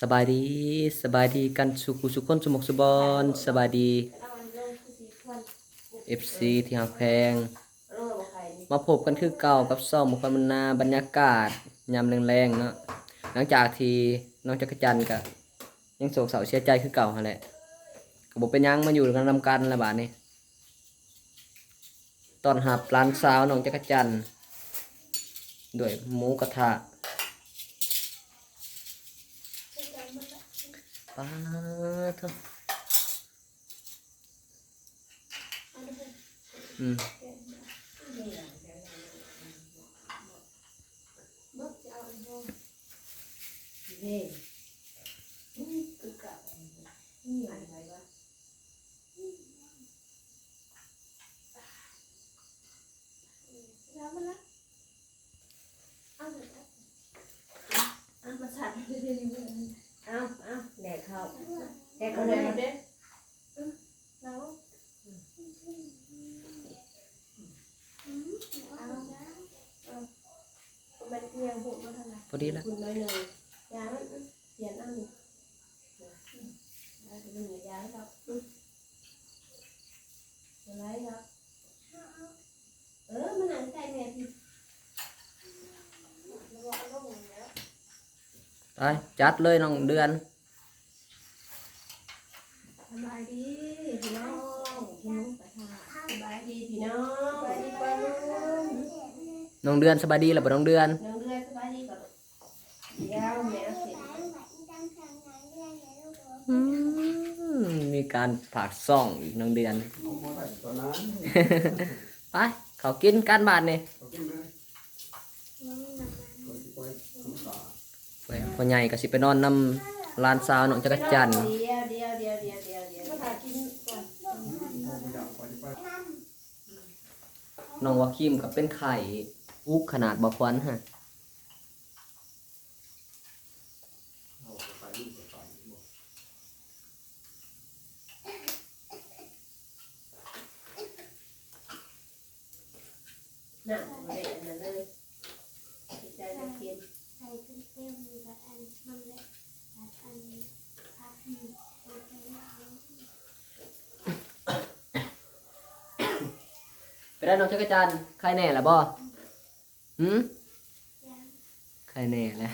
สบายดีสบายดีกันสุขุสุขคนสมุกสุบอนสบายดี FC ที่หักแพง มาพบกันคือเก่ากับซ่อมุคมันนาบรรยากาศยามแรงๆเนาะหลังจากที่น้องจักรจันทร์ก็ยังโศกเศร้าเสียใจคือเก่าหั่นแหละก็บ่เป็นยังมาอยู่กันนำกันละบาดนี้ตอนหับร้านสาวน้องจักรจันทร์ด้วยหมูกระทะ ป้าเถอะอืมเอาเอาแดกเข้าแดก เอา เข้า เล เลย ย เอาเด้แล้วเอาเอาเอาไปเตียงหูมาทางไหน พอ ดีแล้วคุณน้อยเลยยามันเขียนเอาหนึ่งแล้วจะมียาให้เราอะไรครับเออมันหนังไก่แม่พี่แล้วก็เอาลงแล้วไปจัดเลยน้องเดือนสบายดีพี่น้องพี่น้องประทาสบายดีพี่น้องสบายดีป้าลุงน้องเดือนสบายดีหรือเปล่าน้องเดือน น้องเลือดสบายดีก่อนเดี๋ยวแม่เสร็จ อืมมีการผากซ่องอีกน้องเดือน ไปเขากินกันบาทนี่ไปพ่อใหญ่ก็สิไปนอนนำลานสาวน้องจักรจันทร์เดี๋ยวเดี๋ยวเดี๋ยวเดี๋ยวเดี๋ยวเดี๋ยวมาถ่ายกินก่อนน้องวาคิมกับเป็นไข่อุกขนาดบ่ควันฮะ น่ะเด็ดนั่นเลยใจจะกินไปได้น้องจักรจันทร์ใครแน่ล่ะบ่หืมใครแน่แหล้ว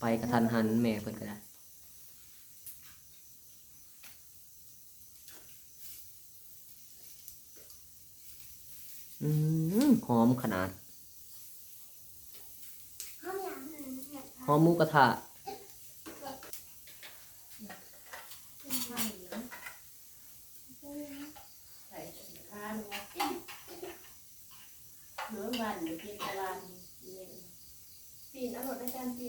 ไปกระทันหันแม่เพิ่นก็ได้ อืมหอมขนาด หอมหมูกระทะใส่ข้าวเนื้อวันหรือกินตะวันปีนอร่อยในการปี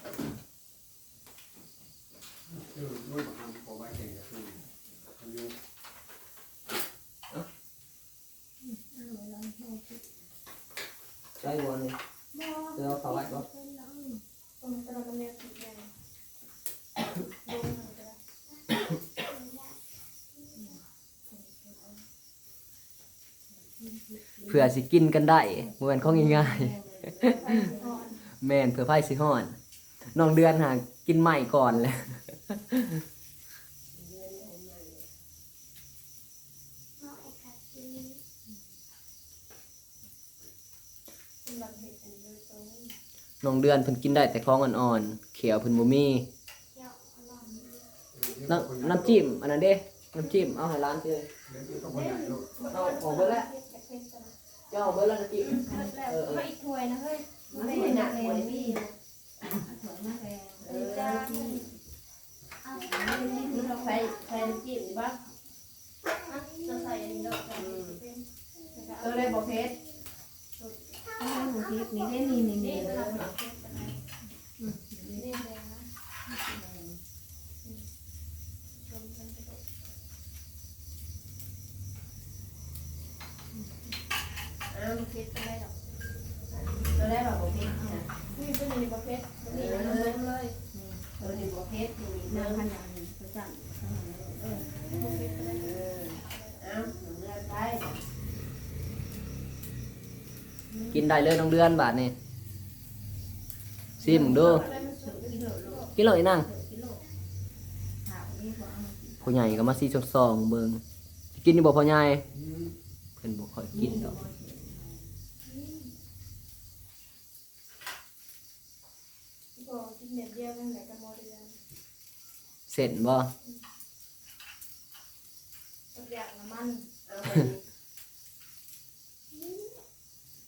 นอร่อยจับปีนด้วยจับปีนมันมันมันมันถูกว่ายังจะหาในปีนี่อันหนึ่งนะใช่วันนี้เดี๋ยวเขาไว้บ่ตรงตรงมันเนี่ยสีแดงลงมันก็ได้เพื่อสิกินกันได้บ่แม่นของง่ายๆแม่นเพื่อไผสิฮ้อน น้องเดือนหากินใหม่ก่อนแหละน้องเดือนเพิ่นกินได้แต่ของอ่อนๆเขียวเพิ่นบ่มีน้ำน้ำจิ้มอันนั้นเด้น้ำจิ้มเอาให้ร้านเด้อเอาออกเบิดแล้วเจ้าเอาเบิดแล้วน้ำจิ้มเออไม่ถ้วยนะเฮ้ยไม่ได้หนักเลย พี่เออจ้าเราใส่ใส่น้ำจิ้มดีป่ะเราใส่อันนี้เราใส่เออเลยบอกเพชรนี่ได้นี่นี่นี่นี่เราใส่เพชรนะนี่แดงนะชมกันไปก่อนอ้าวเพชรก็ได้หรอก เราได้แบบบอกเพชรเนี่ยนี่เป็นนี่บอเพชรนี่เราลงเลยตัวนี้บอเพชรนี่พันอย่างนี้ประจันเออเอาหนูเลือกไปกินได้เลยน้องเดือนบาทนี่ซิมดูอะไรมันสุกกิโลโลกินเลยนั่งกิโลถามนี่ว่าเอใหญ่ก็มาซีซองเบิ่งกินนี่บ่พ่อใหญ่เพิ่นบ่ค่อยกินดอก บอกกินเม็ดเดียวกันไหนกับโมเดลเสร็จบ่สักอย่างน้ำมันเอาไป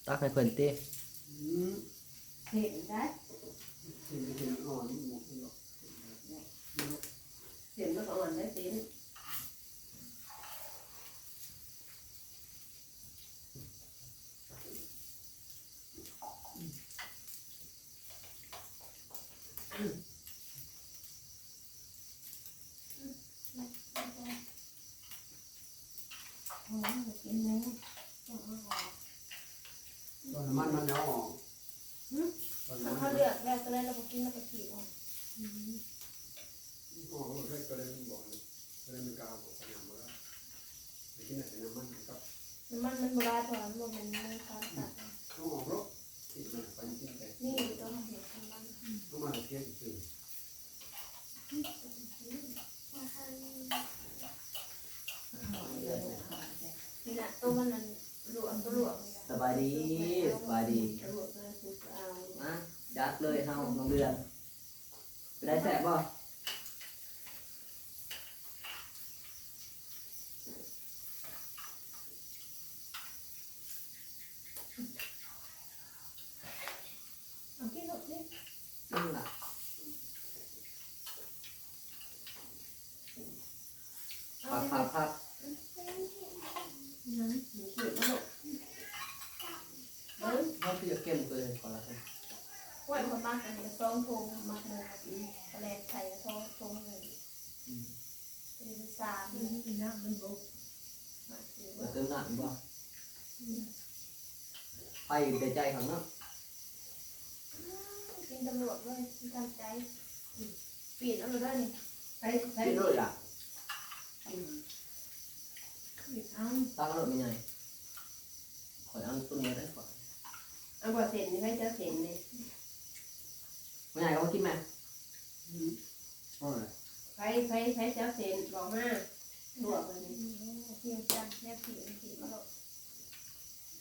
ตักให้เพิ่นติเห็นได้เห็นก็อ่อนได้สินโอ้ยกินแล้วต้องเอาออก ตอนน้ำมันมันจะออกตอนถ้าน้ำมัเขานเลือกแล้วก็เลยเราก็กินแล้วก็ขีดออกออกก็เลยก็เลยบอกเลยก็เลยมันกาวของน้ำมันไปกินแต่น้ำมันกับน้ำมันมันโบราณพอมันบ่เป็นมันการตัดต้องออกรถตินไปกินแต่นี่อยู่ตรงเห็ดน้ำมันต้องมาเที่ยงคืนนี่แหละ ตัวมันนั่นหลวมตัวหลวมนี่แหละสบายดีสบายดีหลวมตัวสุกเอามาจัดเลยเฮาน้องเดือนไปได้แซ่บบ่เอากินหมดสินั่นล่ะเอาครับไปครับครับ นั้นหนูขีดมาเบิ้งเฮาสิจะเข้มเกินก่อนละกันกล้วยคนมากอันนี้องทงมักหมูกระแลไข่ซองทงเลยเป็นสามกินน้ำมันบกมาคือเปิดเติมน้ำบ่ไปแต่ใจข้างเนาะกินตำรวจเลยกินทำใจปีนเอาเลยได้นี่ไปไปกินเลยล่ะ อาตั้งรถไม่ใหญ่ขอยเอาตัวนี้ได้ก่อนเอาบ่เสร็จนี่ให้เจ้าเสร็จเลยไม่ใหญ่ก็มากินไหมอ๋อเลยไปไปไปเจ้าเสร็จบอกมาลวกเลยเพียงจังแม่ผีผีมาหรอก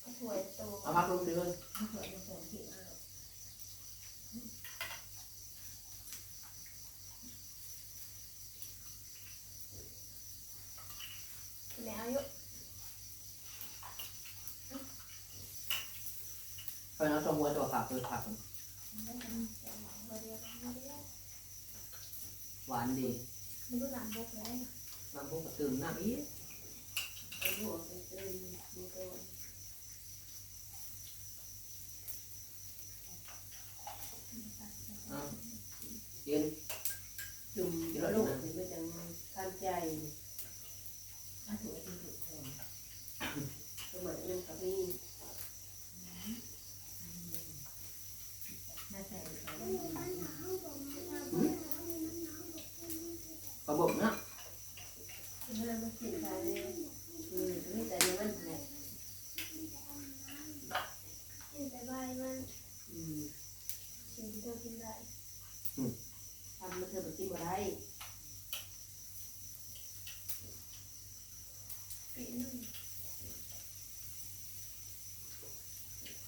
ก็สวยโตเอาพักลงสิเลยเอาเผื่อมาส่งที่เอา แม่อายุ คอยเอาสมหัวตัวผัก คือผักไม่ทำแต่หมอเดียวไม่ได้หวานดีไม่รู้หนามบกเลยน้ำพุกระตืมน้ำอีกเอาลวกเป็นตื่นมีตัวอ้าวกินจุ่มลูกถึงไม่จังทันใจเอาถั่วที่ถูกต้องสมัยนั้นกับนี่น่าใส่ไป กระบอกนะ เมื่อมากินไปอืมไม่แต่ยังมันแหละ กินแต่ใบ มันอืมสิ่งที่เธอกินได้ทำมาเธอไปกินบ่ได้ปีนึง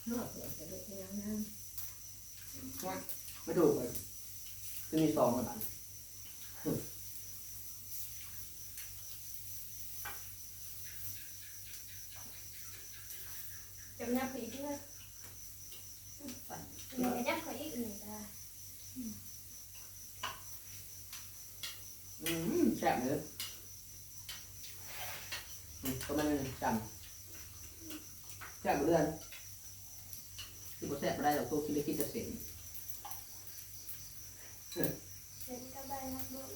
นอกจากจะไปเที่ยวนะไม่ถูกเลยคือมีซองกันจำยับปีเพื่อเดี๋ยวยับเขาอีกหนึ่งได้อืมแซ่บเลยอืมก็มัน จำแซ่บเรือนคือบ่แซ่บบ่ได้หรอกตัวคิดเลยคิดจะเสียง เป็นกระใบมันลง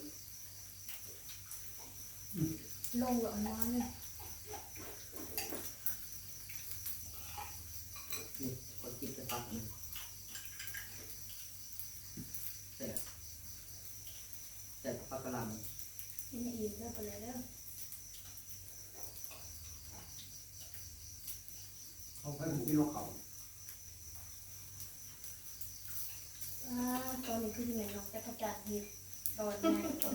ลงหลงนอนเลย นี่ คนคิดจะฟังแซ่แต่พักกะหล่กินให้อิ่มเด้อไปเลยเด้อเขาไปกินนกเขาอ่าตอนนี้คือที่ไหนน้องจะกระจัดเห็ดตอนนี้เขาจะ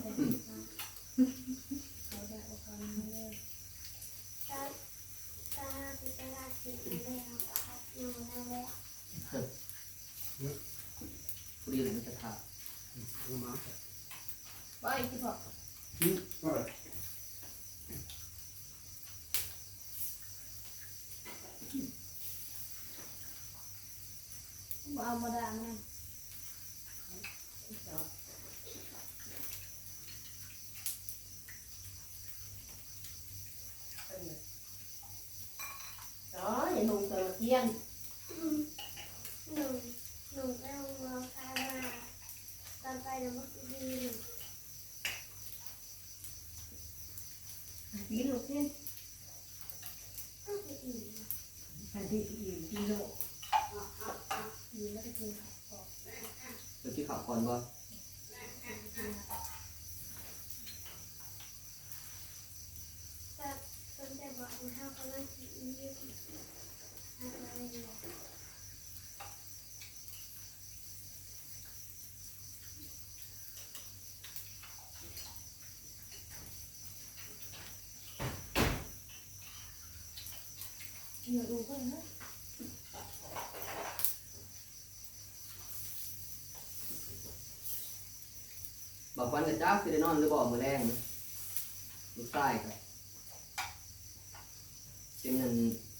เขาจะเอาคำนี้เลย ตาตาที่ตลาดสิบเลยเอาปากหนูแล้วแล้วำผู้ดีเลยมันจะถา เอามา ไปที่บอก อืมก็เลย บ่เอามาด่ามัน đó vậy nụ từ thiên หนูหนูไปโรงเรียนพามาตอนไปเดี๋ยวมันก็ดีกินลูกเส้นต้องไปอีกอันที่อิ่มกินโลกกินแล้วก็กินข้าวก่อนเดี๋ยวที่ขับก่อนบ่แต่คนแต่บอกว่าเขากำลังกินอยู่อะไรเนี่ยเดี๋ยวดูก่อนนะบอกวันกับจ้าคือได้นอนหรือบอกมือแรงนะลูกใต้ครับเป็นเงินไข่ใหม่ละมุนปิดอันนั้นไปไหนไม่นอนแล้วมันไข่แห้งมันกินกระ หมูเดือนกินหมาจังอะกินกร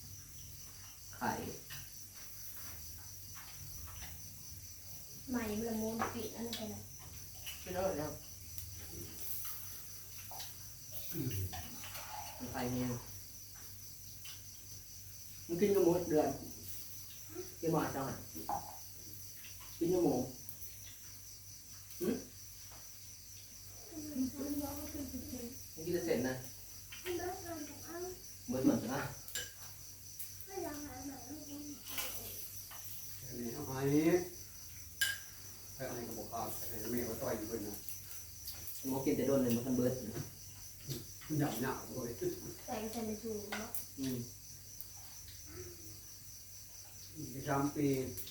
ะหมูมันร้องก็คือเฉยมันกินจะเสร็จนะเลิกกันแต่เอา เหมือนเหมือนนะ ไม่ลองหาหน่อยลูก อันนี้เอาไอ้ไอ้อันนี้ก็บอกข้าวไอ้แม่ก็ต่อยอยู่เพิ่นนะ หมูกินแต่โดนเลยมันทันเบิร์ดหยาบหยาบเลยใส่ใส่ในถุงเนาะอืมอีกสามปี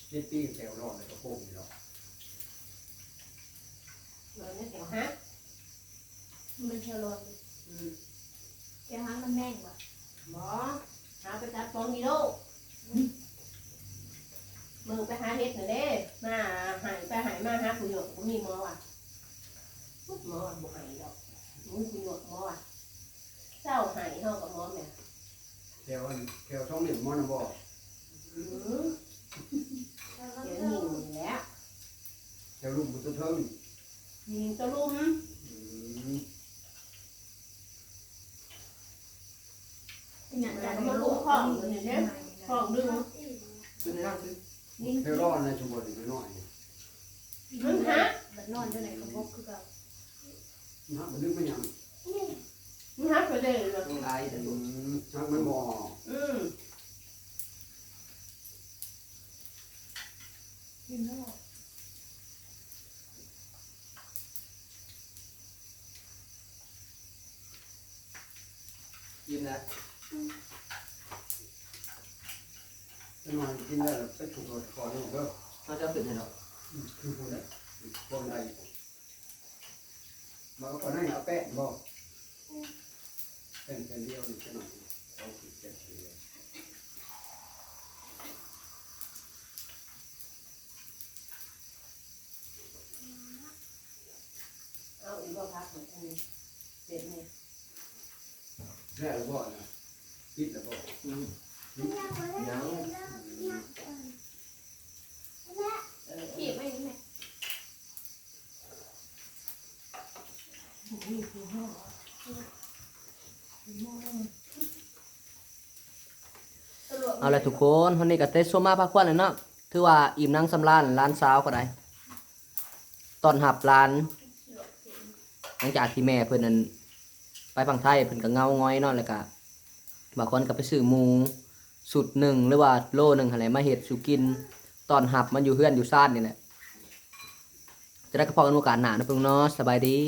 เจ็ดปีแถวรอดเลยก็โป่งอยู่แล้ว rồi nó kiểu hát มันเชลลอน ừ. แกฮังมันแม่งว่ะ bỏ há cái tát con đi đâu หมอบ่หายดอกมึงสิหนวดหมอเจ้าหายเฮากับหมอสเนี่ยแถวอันแถวท้องเหนี่ยมมอนำบอ แล้วก็ kiểu เลิก nhìn lẽ แถวลุ่มบุตรเทิง nhìn cho luôn อืม เป็นอย่างไร มันรู้ของอยู่นี่เนี่ย còn đừng อีก คือในนั่งคือ nhìn แถวรอดในชุมชนน้อย มันฮะ แบบนอนเท่าไหร่ก็บกคือกับ ๆนะมันนึกไม่ยัง มันฮะไปเลยเลย ต้องไล่แต่ อื ดู มทักมันบ่ ừ กินแล้ว ยิ้มนะจะนอนกินได้แล้วไปถูกรถก่อนนี่เด้อเขาจะขึ้นให้เราอืมคือผู้ใดบ่ได้มาก่อนให้เอาแป้งบ่เป็นเป็นเดียวนี่จะหน่อยเอาสิเจ็ดเดียว เอาอีกบ่พักเหมือนกันเสร็จนี่ แล้วบ่นะปิดแล้วบ่อือยากไปเล่นเลิกอยากเละเออขีบไม่ยังไงเอาละทุกคนวันนี้ก็เตะโซมาพักควันเลยเนาะถือว่าอิ่มนั่งสำราญร้านสาวก็ได้ตอนหับร้าน หลังจากที่แม่เพิ่อนนั้น ฝั่งไทยเพิ่นก็เงาง้อยเนาะแล้วก็บางคนก็ไปซื้อหมูสุดหนึ่งหรือว่าโลหนึ่งอะไรมาเห็ดสุกิน ตอนหับมันอยู่เฮือนอยู่ซ่านนี่แหละจะได้กระเพาะกันโอกาสหนานะเพิ่งเนาะสบายดี